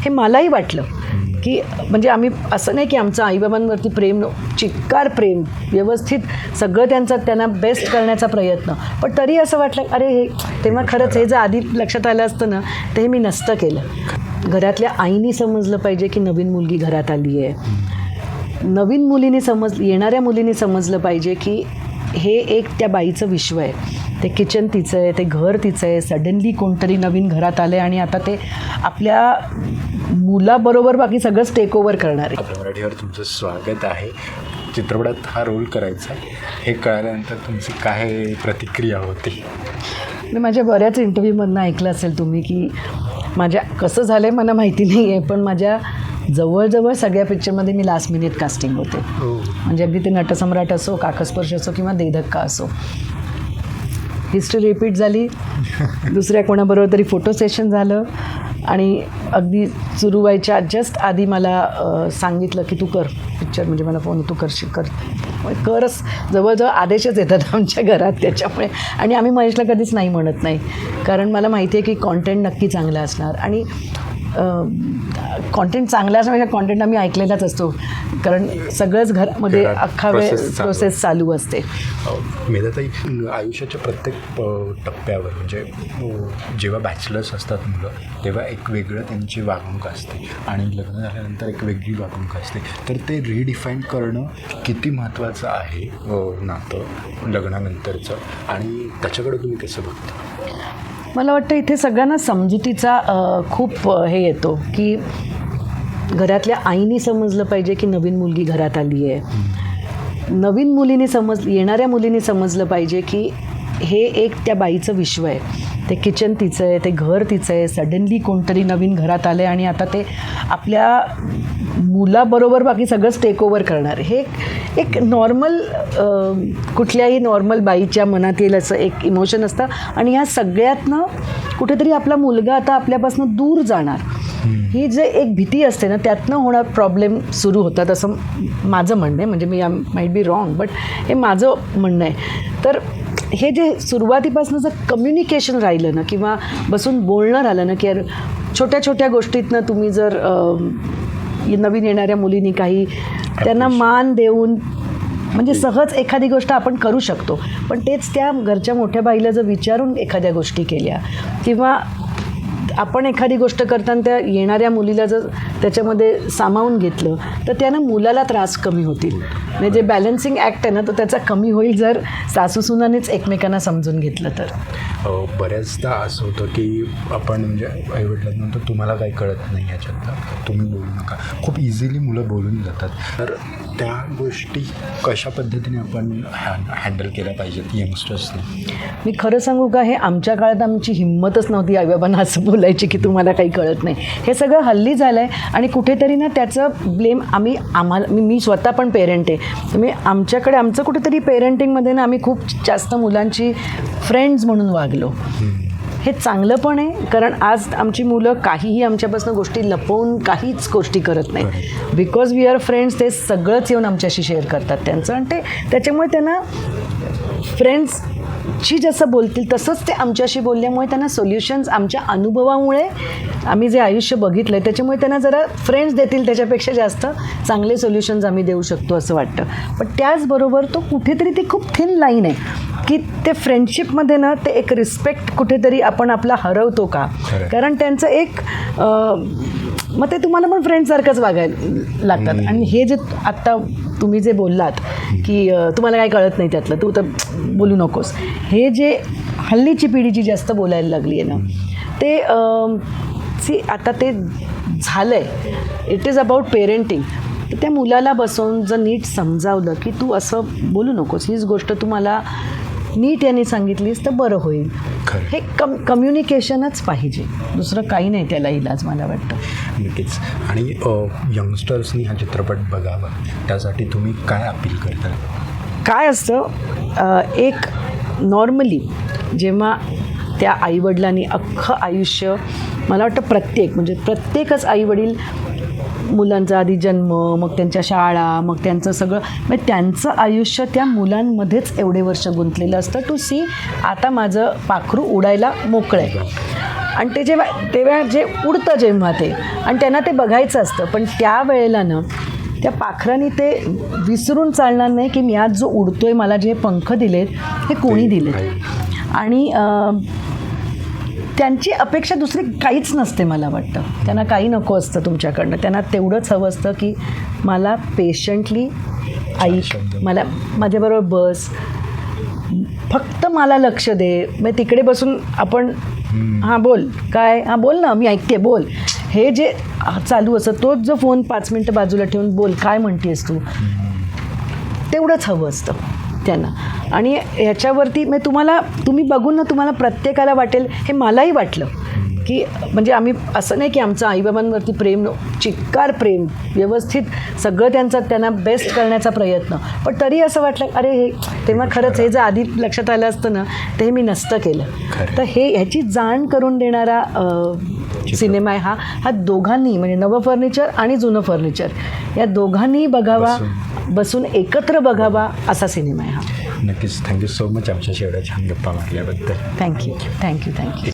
हे मलाही वाटलं की म्हणजे आम्ही असं नाही की आमचं आईबाबांवरती प्रेम चिक्कार प्रेम व्यवस्थित सगळं त्यांचा त्यांना बेस्ट करण्याचा प्रयत्न. पण तरी असं वाटलं अरे हे तेव्हा खरंच हे जर आधी लक्षात आलं असतं ना ते हे मी नसतं केलं. घरातल्या आईनी समजलं पाहिजे की नवीन मुलगी घरात आली आहे. नवीन मुलीने समज येणाऱ्या मुलीने समजलं पाहिजे की हे एक त्या बाईचं विश्व आहे. ते किचन तिचं आहे ते घर तिचं आहे. सडनली कोणतरी नवीन घरात आलं आहे आणि आता ते आपल्या मुलाबरोबर बाकी सगळंच टेक ओव्हर करणार आहे. आपल्या मराठीवर तुमचं स्वागत आहे. चित्रपटात हा रोल करायचा हे कळाल्यानंतर तुमची काय प्रतिक्रिया होती? मी माझ्या बऱ्याच इंटरव्ह्यूमधनं ऐकलं असेल तुम्ही की माझ्या कसं झालं आहे मला माहिती नाही आहे पण माझ्या जवळजवळ सगळ्या पिक्चरमध्ये मी लास्ट मिनिट कास्टिंग होते. म्हणजे अगदी ते नटसम्राट असो काकस्पर्श असो किंवा देधक्का असो. हिस्ट्री रिपीट झाली. दुसऱ्या कोणाबरोबर तरी फोटो सेशन झालं. आणि अगदी सुरू व्हायच्या जस्ट आधी मला सांगितलं की तू कर पिक्चर म्हणजे मला फोन तू करशील कर. मग करच जवळजवळ आदेशच येतात आमच्या घरात त्याच्यामुळे. आणि आम्ही महेशला कधीच नाही म्हणत नाही. कारण मला माहिती आहे की कॉन्टेंट नक्की चांगला असणार. आणि कॉन्टेंट चांगला असणार कॉन्टेंट आम्ही ऐकलेलाच असतो. कारण सगळंच घरामध्ये अख्खा वेळ प्रोसेस चालू असते. मेधाताई आयुष्याच्या प्रत्येक टप्प्यावर म्हणजे जेव्हा बॅचलर्स असतात मुलं तेव्हा एक वेगळं त्यांची वागणूक असते. आणि लग्न झाल्यानंतर एक वेगळी वागणूक असते. तर ते रिडिफाईन करणं किती महत्त्वाचं आहे नातं लग्नानंतरचं. आणि त्याच्याकडे तुम्ही कसं बघता? मला वाटतं इथे सगळ्यांना समजुतीचा खूप हे येतो की घरातल्या आईनी समजलं पाहिजे की नवीन मुलगी घरात आली आहे. नवीन मुलीने समज येणाऱ्या मुलीने समजलं पाहिजे की हे एक त्या बाईचं विश्व आहे. ते किचन तिचं आहे ते घर तिचं आहे. सडनली कोणतरी नवीन घरात आलं आहे आणि आता ते आपल्या मुलाबरोबर बाकी सगळंच टेक ओव्हर करणार. हे एक- नॉर्मल कुठल्याही नॉर्मल बाईच्या मनात येईल असं एक इमोशन असतं. आणि ह्या सगळ्यातनं कुठेतरी आपला मुलगा आता आपल्यापासून दूर जाणार. ही जे एक भीती असते ना त्यातनं होणार प्रॉब्लेम सुरू होतात असं माझं म्हणणं आहे. म्हणजे मी माईट बी रॉंग बट हे माझं म्हणणं आहे. तर हे जे सुरुवातीपासून जर कम्युनिकेशन राहिलं ना किंवा बसून बोलणं राहिलं ना की छोट्या छोट्या गोष्टीतनं तुम्ही जर नवीन येणाऱ्या मुलींनी काही त्यांना मान देऊन म्हणजे सहज एखादी गोष्ट आपण करू शकतो. पण तेच त्या घरच्या मोठ्या बाईला जर विचारून एखाद्या गोष्टी केल्या किंवा आपण एखादी गोष्ट करताना त्या येणाऱ्या मुलीला जर त्याच्यामध्ये सामावून घेतलं तर त्यानं मुलाला त्रास कमी होतील. म्हणजे जे बॅलन्सिंग ॲक्ट आहे ना तो त्याचा कमी होईल जर सासूसुनानेच एकमेकांना समजून घेतलं तर. बऱ्याचदा असं होतं की आपण म्हणजे आईवडिलांनंतर तुम्हाला काही कळत नाही याच्यातलं. तुम्ही बोलू नका. खूप इझिली मुलं बोलून जातात. तर त्या गोष्टी कशा पद्धतीने आपण हॅ हँडल केल्या पाहिजेत यंगस्टर्सने मी खरं सांगू का हे आमच्या काळात आमची हिंमतच नव्हती आईबाबांना असं बोलायची. की तुम्हाला काही कळत नाही. हे सगळं हल्ली झालं आहे आणि कुठेतरी ना त्याचं ब्लेम आम्ही आम्हाला मी मी स्वतः पण पेरेंट आहे. तर मी आमच्याकडे आमचं कुठेतरी पेरेंटिंगमध्ये ना आम्ही खूप जास्त मुलांची फ्रेंड्स म्हणून वागलो. हे चांगलं पण आहे कारण आज आमची मुलं काहीही आमच्यापासून गोष्टी लपवून काहीच गोष्टी करत नाही. बिकॉज वी आर फ्रेंड्स ते सगळंच येऊन आमच्याशी शेअर करतात त्यांचं. आणि ते त्याच्यामुळे त्यांना फ्रेंड्स फ्रेंड्सशी जसं बोलतील तसंच ते आमच्याशी बोलल्यामुळे त्यांना सोल्युशन्स आमच्या अनुभवामुळे आम्ही जे आयुष्य बघितलं आहे त्याच्यामुळे त्यांना जरा फ्रेंड्स देतील त्याच्यापेक्षा जास्त. चांगले सोल्युशन्स आम्ही देऊ शकतो असं वाटतं. पण त्याचबरोबर तो कुठेतरी ती खूप थिन लाईन आहे की ते फ्रेंडशिपमध्ये ना ते एक रिस्पेक्ट कुठेतरी आपण आपला हरवतो का. कारण त्यांचं एक मग ते तुम्हाला पण फ्रेंडसारखंच वागायला लागतात. आणि हे जे आत्ता तुम्ही जे बोललात की तुम्हाला काय कळत नाही त्यातलं तू तर बोलू नकोस. हे जे हल्लीची पिढी जी जास्त बोलायला लागली आहे ना ते सी आता ते झालं आहे इट इज अबाउट पेरेंटिंग तर त्या मुलाला बसवून जर नीट समजावलं की तू असं बोलू नकोस हीच गोष्ट तुम्हाला नीट यांनी सांगितलीस तर बरं होईल. खरं. हे कम कम्युनिकेशनच पाहिजे. दुसरं काही नाही त्याला इलाज मला वाटतं. नक्कीच. आणि यंगस्टर्सनी हा चित्रपट बघावा. त्यासाठी तुम्ही काय अपील करता? काय असतं एक नॉर्मली जेव्हा त्या आईवडिलांनी अख्खं आयुष्य मला वाटतं प्रत्येक म्हणजे प्रत्येकच आईवडील मुलांचा आधी जन्म मग त्यांच्या शाळा मग त्यांचं सगळं. म्हणजे त्यांचं आयुष्य त्या मुलांमध्येच एवढे वर्ष गुंतलेलं असतं. टू सी आता माझं पाखरू उडायला मोकळं आहे. आणि ते जेव्हा तेव्हा जे उडतं जेव्हा ते आणि त्यांना ते बघायचं असतं. पण त्या वेळेला ना त्या पाखरांनी ते विसरून चालणार नाही की मी आज जो उडतोय मला जे पंख दिलेत हे कोणी दिलेत. आणि त्यांची अपेक्षा दुसरी काहीच नसते मला वाटतं. त्यांना काही नको असतं तुमच्याकडनं. त्यांना तेवढंच हवं असतं की मला पेशंटली शब्द. मला माझ्याबरोबर बस. फक्त मला लक्ष दे. मग तिकडे बसून आपण हां बोल. काय? हां बोल ना. मी ऐकते बोल. हे जे चालू असतं तोच जो फोन पाच मिनटं बाजूला ठेवून बोल. काय म्हणतेस तू? तेवढंच हवं असतं. त्यांना. आणि ह्याच्यावरती म्हणजे तुम्हाला तुम्ही बघून ना तुम्हाला प्रत्येकाला वाटेल हे मलाही वाटलं. की म्हणजे आम्ही असं नाही की आमचं आईबाबांवरती प्रेम चिक्कार प्रेम व्यवस्थित सगळं त्यांचा त्यांना बेस्ट करण्याचा प्रयत्न. पण तरी असं वाटलं अरे हे तेव्हा खरंच हे जर आधी लक्षात आलं असतं ना ते मी नसतं केलं. तर हे ह्याची जाण करून देणारा सिनेमा आहे हा. हा दोघांनी म्हणजे नवं फर्निचर आणि जुनं फर्निचर या दोघांनी बघावा बसून. एकत्र बघावा असा सिनेमा आहे हा. नक्कीच. थँक्यू सो मच आमच्याशी एवढ्या छान गप्पा मारल्याबद्दल. Thank you thank you thank you